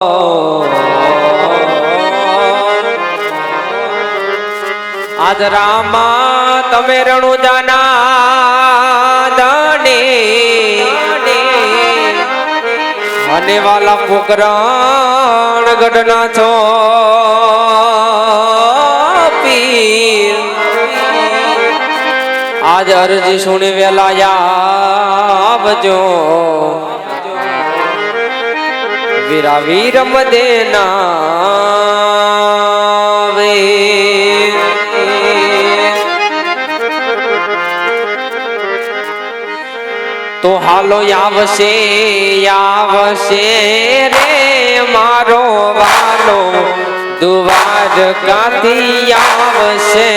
આજ રામા તમે રણુ જાના દાને. અને વાલા પોકરણ ગઢના છો. પીર. આજ અરજી સુણી વેલા આવજો વીરા વીરમ દેના તો હાલો આવશે આવશે રે મારો વાલો. કાતી આવશે.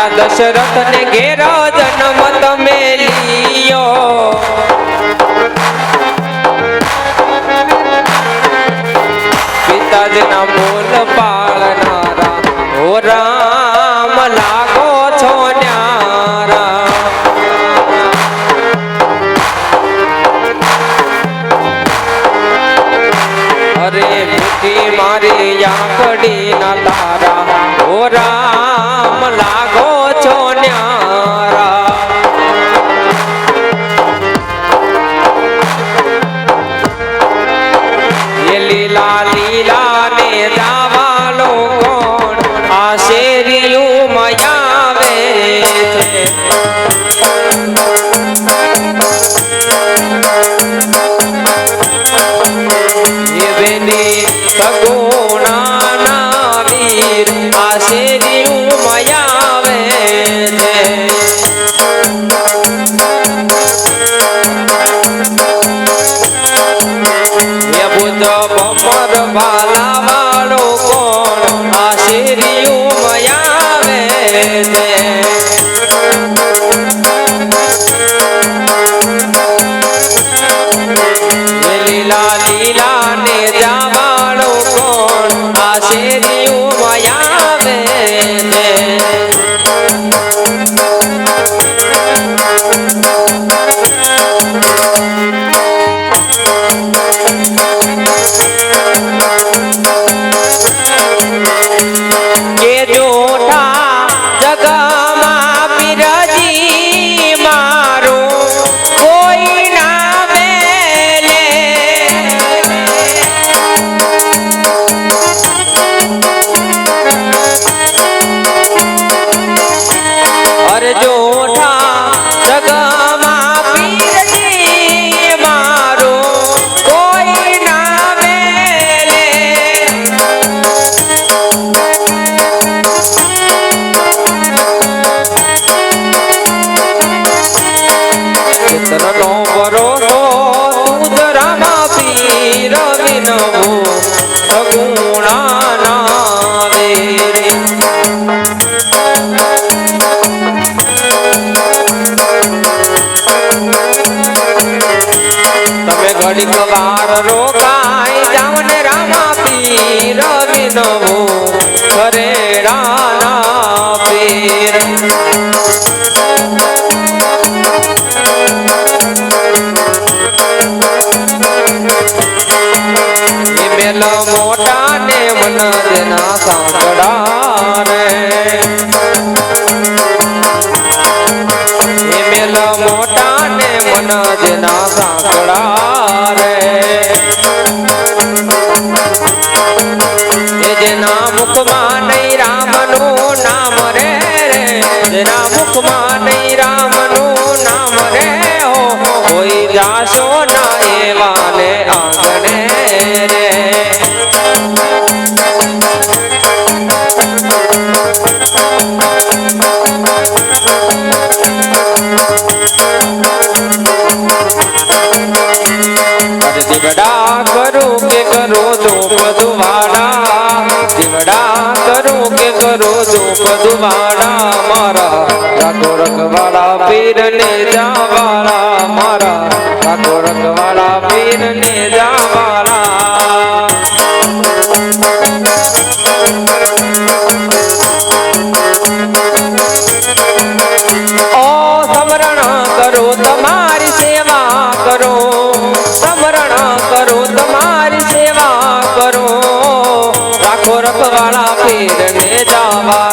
રાજા દશરથ ને ઘેરો જન્મ તમે થોડીક વાર રોકાય જાવને રામા પીર વિનવો કરે રાના પીર મોટા ને મન દેના સાંભળા રે. મોટા ને મન દેના સાંભળા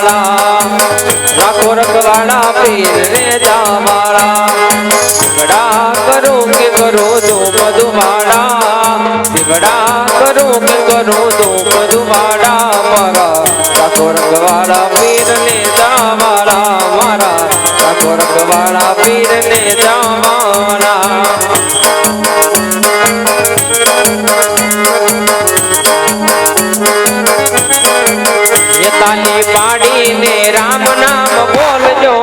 મારા લાખો રખવાળા પીરને મારા ઝઘડા કરું કે કરો તો મધુમાળા. ઝઘડા કરું કે કરો તો મધુમાળા. મારા લાખો રખવાળા પીરને મારા મારા લાખો રખવાળા પીરને તાલી પાડીને રામ નામ બોલજો.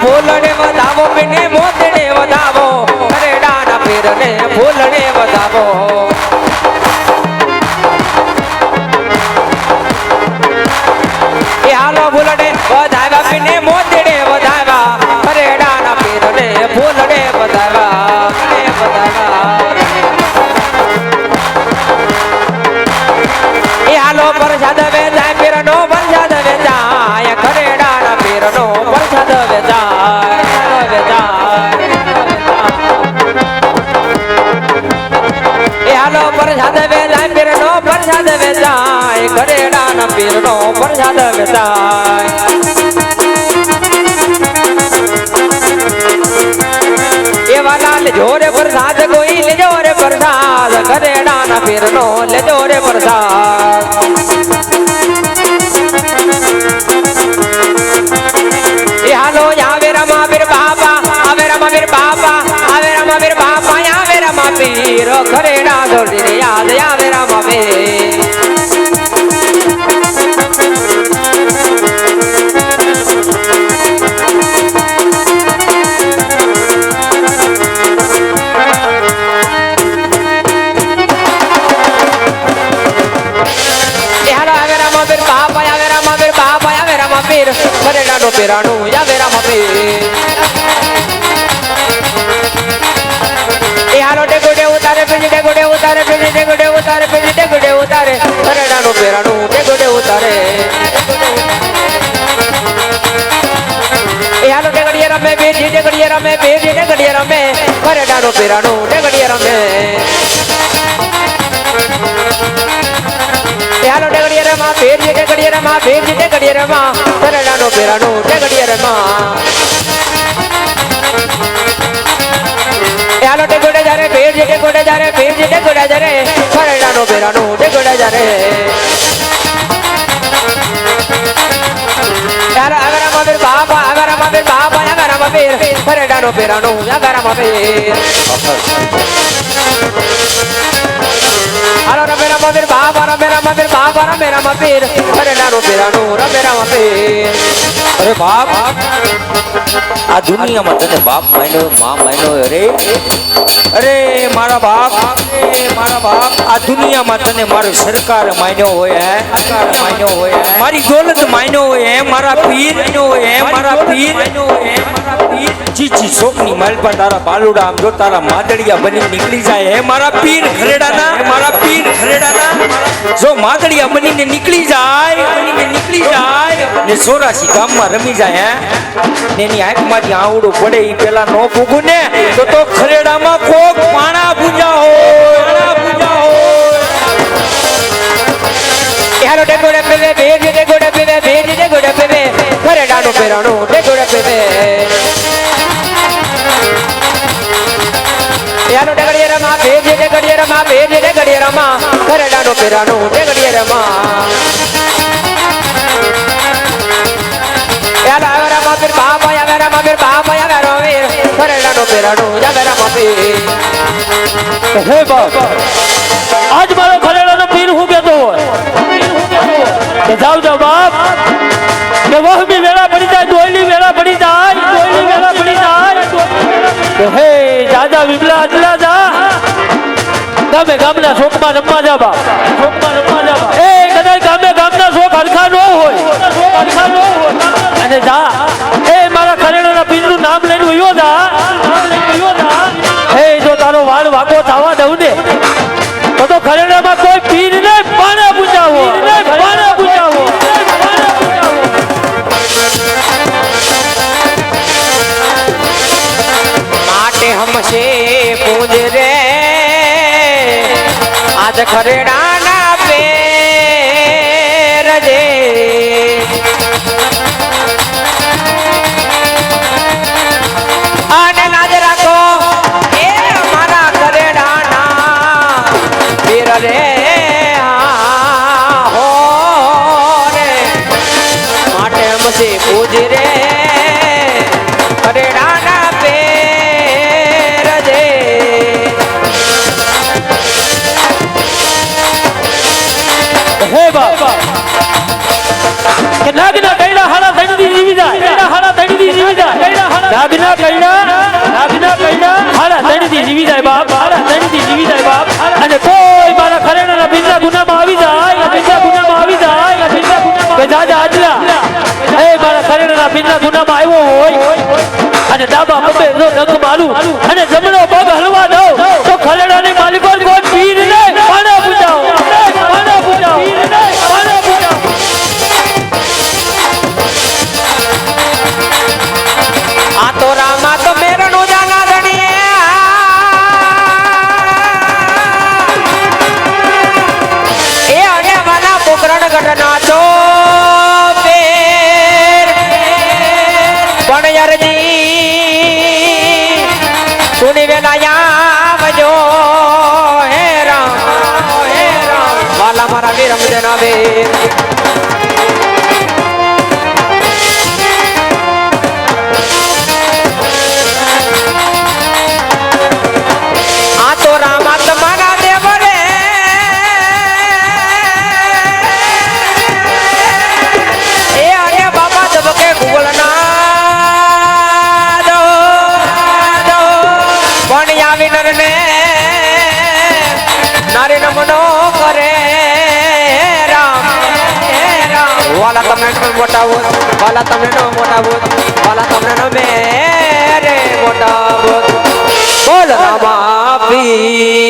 બોલણે વધાવો મેને મારી ઘરેડા ના પીર નો પ્રસાદ વેચાય એવા લાલ જોરે પ્રસાદ કોઈ લેજો રે પ્રસાદ ઘરેડા ના પીર નો લેજો રે પ્રસાદ ઘરેડા દોડીને યાદ, આવે રામ આવે પેરાણું આવે રામ પીર એ હાલો ડેગોડે ઉતારે પેજી ડેગોડે ઉતારે પેજી ડેગોડે ઉતારે પેજી ડેગોડે ઉતારે. હરડાનું ઉતારે. એ હાલો ડેગડીએ રમે, બેજી ડેગડીએ રમે, બેજી ડેગડીએ રમે. હરડાનું પેરાણું ડેગડીએ રમે. હાલો ડેગડીએ રમા બેજી ડેગડીએ રમા બેજી ડેગડીએ રમા હરડાનું પેરાણું ડેગડીએ રમા યાલો ટે ગોડે જારે ભેર જેટે ગોડે જારે ભેર જેટે ગોડે જારે ફરડાનો બેરાનો ટે ગોડે જારે યાર અગરામાં બેર. બાપા. અગરામાં બેર બેર ફરડાનો બેરાનો અગરામાં બેર હાલો રમેરામાં બેર બાપા રમેરામાં બેર બાપા રમેરામાં બેર ફરડાનો બેરાનો રમેરામાં બેર અરે બાપ આ દુનિયામાં તને બાપ માન્યો, માં માન્યો, અરે. અરે, મારા બાપ. અરે મારા બાપ. આ દુનિયામાં તને મારો સરકાર માન્યો હોય, હે. સરકાર માન્યો હોય મારી દોલત માન્યો હોય, હે. મારા પીર માન્યો હોય, હે. મારા પીર માન્યો હોય જી શોકની માલ પર તારા બાલુડા આમ જો તારા માદડિયા બની નીકળી જાય. હે મારા પીર ખરેડાના હે મારા પીર ખરેડાના જો માદડિયા બનીને નીકળી જાય, બનીને નીકળી જાય ને સોરાસી ગામમાં રમી જાય, હે? એની આંખમાંથી આંવડું પડે ઈ પેલા નો ફૂગું ને, તો તો ખરેડામાં કોક પાણા ભૂજા હોય પાણા ભૂજા હોય. યાલો ટે ગોડે ભેજ ભેજ પેવે ભેર જેટે ગોડે પેવે ફરડાનો બેરાનો ટે ગોડે પેવે યાલો ડગડીએ રમા ભેર જેટે ગડીએ રમા ભેર જેટે ગડીએ રમા ટે ગડીએ રમા ફિર, બાપા આગરામાં ફિર, બાપા આગરો વીર ફરડાનો બેરાનો આગરામાં ફિર. હે બાપ, આજ મારો ખરેડાનો પીર હું કેતો હોય. કે જાવ જાવ બાપ. હે, જાજા વિમલા અદલા જા તમે ગામના શોખમાં રમવા જા બા શોખમાં રમવા જા બા એ, કદાચ ગામે ગામના શોખ હરખા ન હોય. હરખા ન હોય અને જા. એ, મારા ખરેડાના પીરનું નામ લઈને વયો જા. હે, જો તારો વાળ વાગો થવા દઉં ને, તો તો ખરેડામાં કોઈ પીર ને પાણા પૂજાવો. આજ નાગના કૈના નાગના કૈના હાડા તણીથી જીવી જાય બાપ હાડા તણીથી જીવી જાય બાપ. અને કોઈ મારા ખરેણાના બિંદા ગુનામાં આવી જાય બિંદા ગુનામાં આવી જાય કે દાદા આટલા એ મારા ખરેણાના બિંદા ગુનામાં આવ્યો હોય, અને ડાબા પગે જો માલું મારું, અને જમણો પગ હલવા દઉં, તો ખરેણાની માલિકો કોઈ Amen. વાલા તમને નો મોટા ભૂત વાલા તમને ન મેરે મોટા ભૂત. બોલ રામા પીરની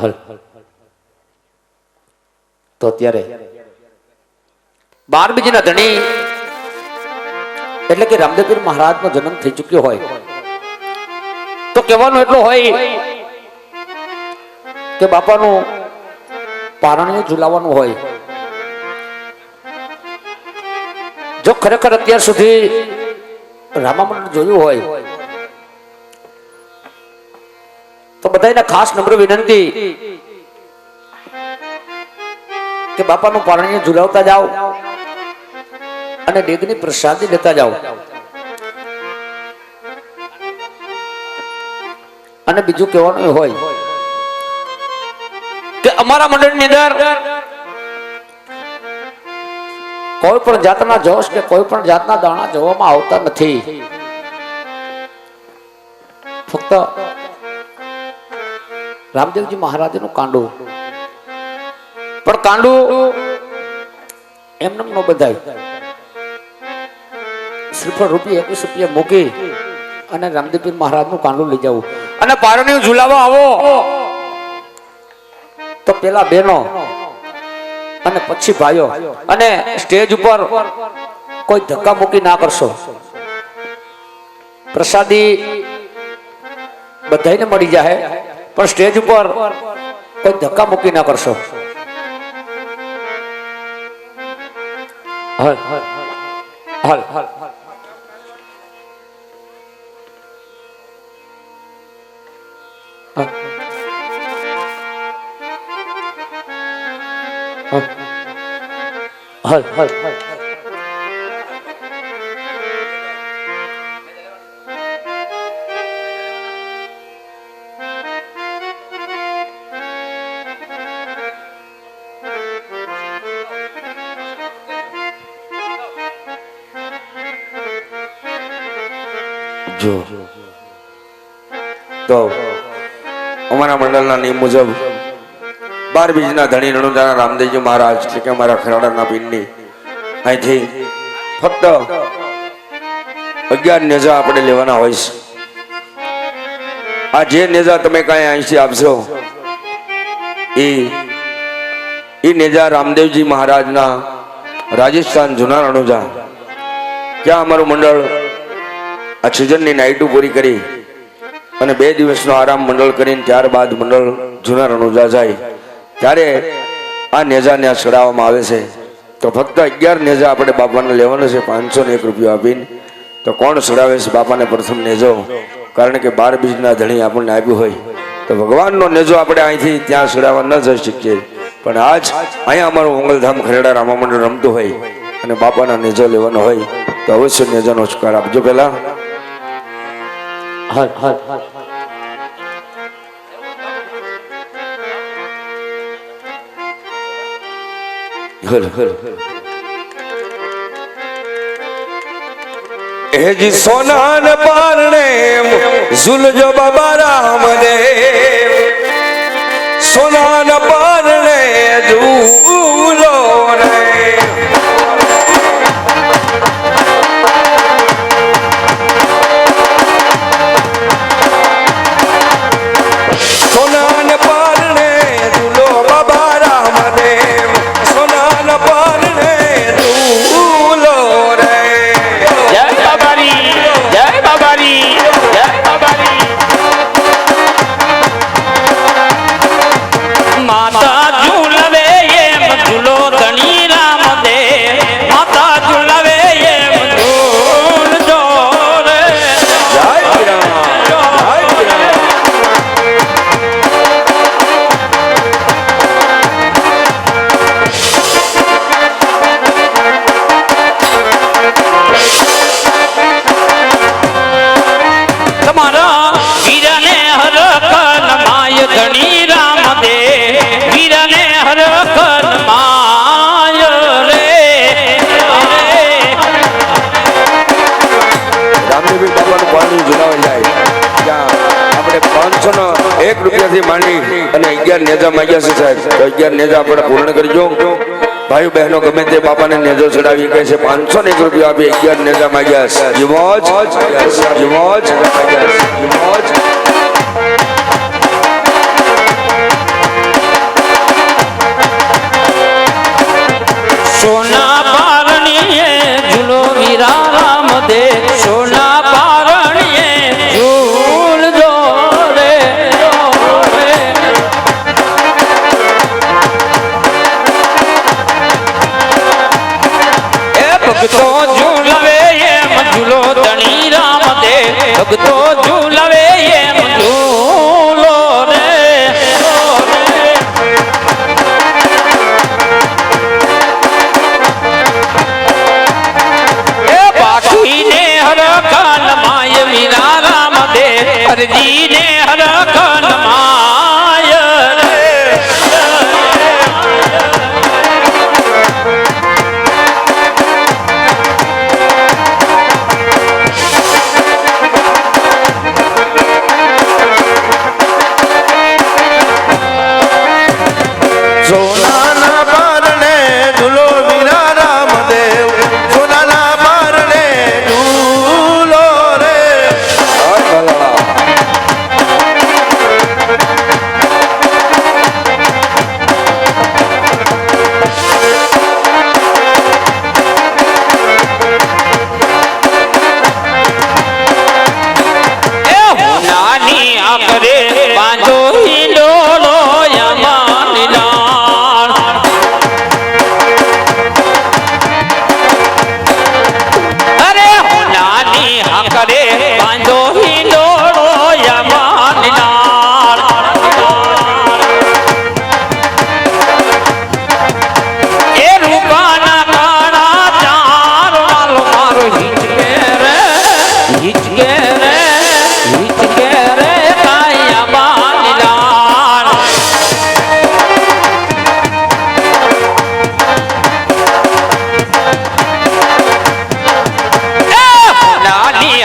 હલ તો ત્યારે બાર બીજના ધણી એટલે કે રામદેવપીર મહારાજનો જન્મ થઈ ચુક્યો હોય. તો કહેવાનું એટલું હોય કે બાપાનું પારણીય ઝુલાવવાનું હોય. જો ખરેખર અત્યાર સુધી રામા મંડળ જોયું હોય તો બધાને ખાસ નમ્ર વિનંતી કે બાપાનું પારણીય ઝુલાવતા જાઓ અને ડેગની પ્રસાદી લેતા જાઓ. અને બીજું કહેવાનું હોય કે અમારા મંડળની અંદર કોઈ પણ જાતના જોશ કે કોઈ પણ જાતના દાણા જોવામાં આવતા નથી. ફક્ત રામદેવજી મહારાજનું કાંડું. પણ કાંડું એમને ન શ્રીફળ રૂપિયા એકવીસ રૂપિયા મૂકી અને રામદેવપીર મહારાજનું કાંડું લઈ જવું અને પારણી ઝુલાવા આવો. તો પેલા બેનો અને પછી ભાઈઓ અને સ્ટેજ ઉપર કોઈ ધક્કા મૂકી ના કરશો. પ્રસાદી બધાને મળી જાય પણ સ્ટેજ ઉપર કોઈ ધક્કા મૂકી ના કરશો. હલ હલ હલ હલ. હલ હલ જો. તો અમારા મંડળના નિયમ મુજબ બાર બીજના ધણી રણુદાના રામદેવજી મહારાજ એટલે કે અમારા ખરાડાના પિંડની અહીંથી ફક્ત અગિયાર નેજા આપણે લેવાના હોય છે. આ જે નેજા તમે કાંઈ અહીંથી આપશો, એ એ નેજા રામદેવજી મહારાજના રાજસ્થાન જૂના રણુજા ક્યાં અમારું મંડળ આ સિઝનની નાઇટો પૂરી કરી અને બે દિવસનો આરામ મંડળ કરીને ત્યારબાદ મંડળ જૂના રણુજા જાય ત્યારે આ નેજાને ત્યાં ચડાવવામાં આવે છે. તો ફક્ત અગિયાર નેજા આપણે બાપાને લેવાનો છે, પાંચસો ને એક રૂપિયા આપીને. તો કોણ ચડાવે છે બાપાને પ્રથમ નેજો? કારણ કે બાર બીજના ધણી આપણને આપ્યું હોય. તો ભગવાનનો નેજો આપણે અહીંથી ત્યાં ચડાવવા ન જઈ શકીએ. પણ આજ અહીંયા અમારું મંગલધામ ખરેડા રામા મંડળ રમતું હોય અને બાપાના નેજો લેવાનો હોય, તો અવશ્ય નેજાનો સ્વીકાર આપજો પહેલા. હર હર હેજી સોનાન પારણે ઝુલજો બાબા રામ દેવ સોનાન પારણે ઝૂલો રે. થી માંડી અને અગિયાર નેજા માંગ્યા છે સાહેબ. તો અગિયાર નેજા આપણે પૂર્ણ કરજો. ભાઈ બહેનો ગમે તે બાપાને નેજો ચડાવી કહે છે, પાંચસો ને એક રૂપિયા આપી અગિયાર નેજા માંગ્યા છે યુવોજ યુવોજ યુવોજ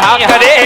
હાથ કરે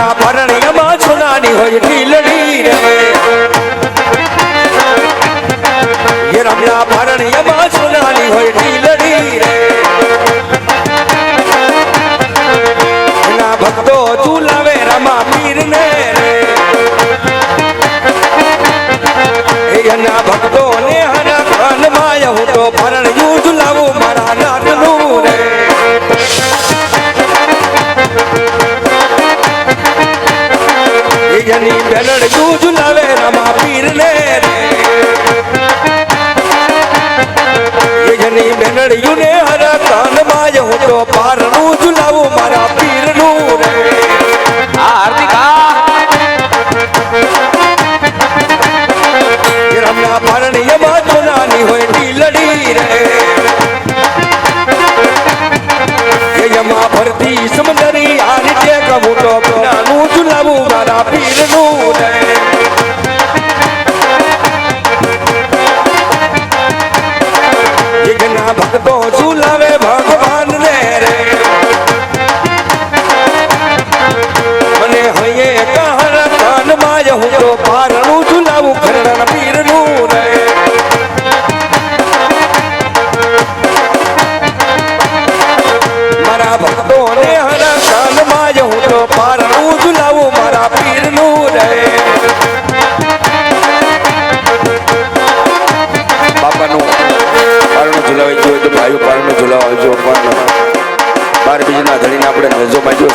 મારા પરણિયામાં હોય ઢીલડી રે રમણા પરણિયામાં હોય ઢીલ એની બેનડ ગુજ લાવે રમા પીર ને એની બેનડ યુને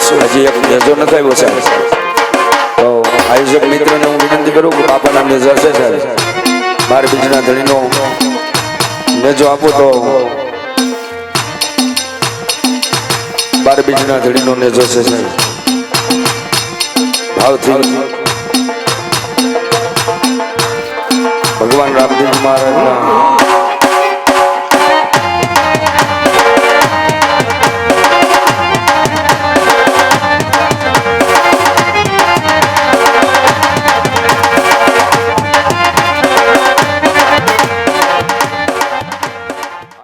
હજી એક નેજો નથી આવ્યો સાહેબ તો આયોજક મિત્રને હું વિનંતી કરું કે બાપાના નેજા છે સાહેબ બાર બીજના ધણીનો નેજો આપો તો બાર બીજના ધણીનો નેજો છે સાહેબ ભાવથી ભગવાન રામદેવ મહારાજના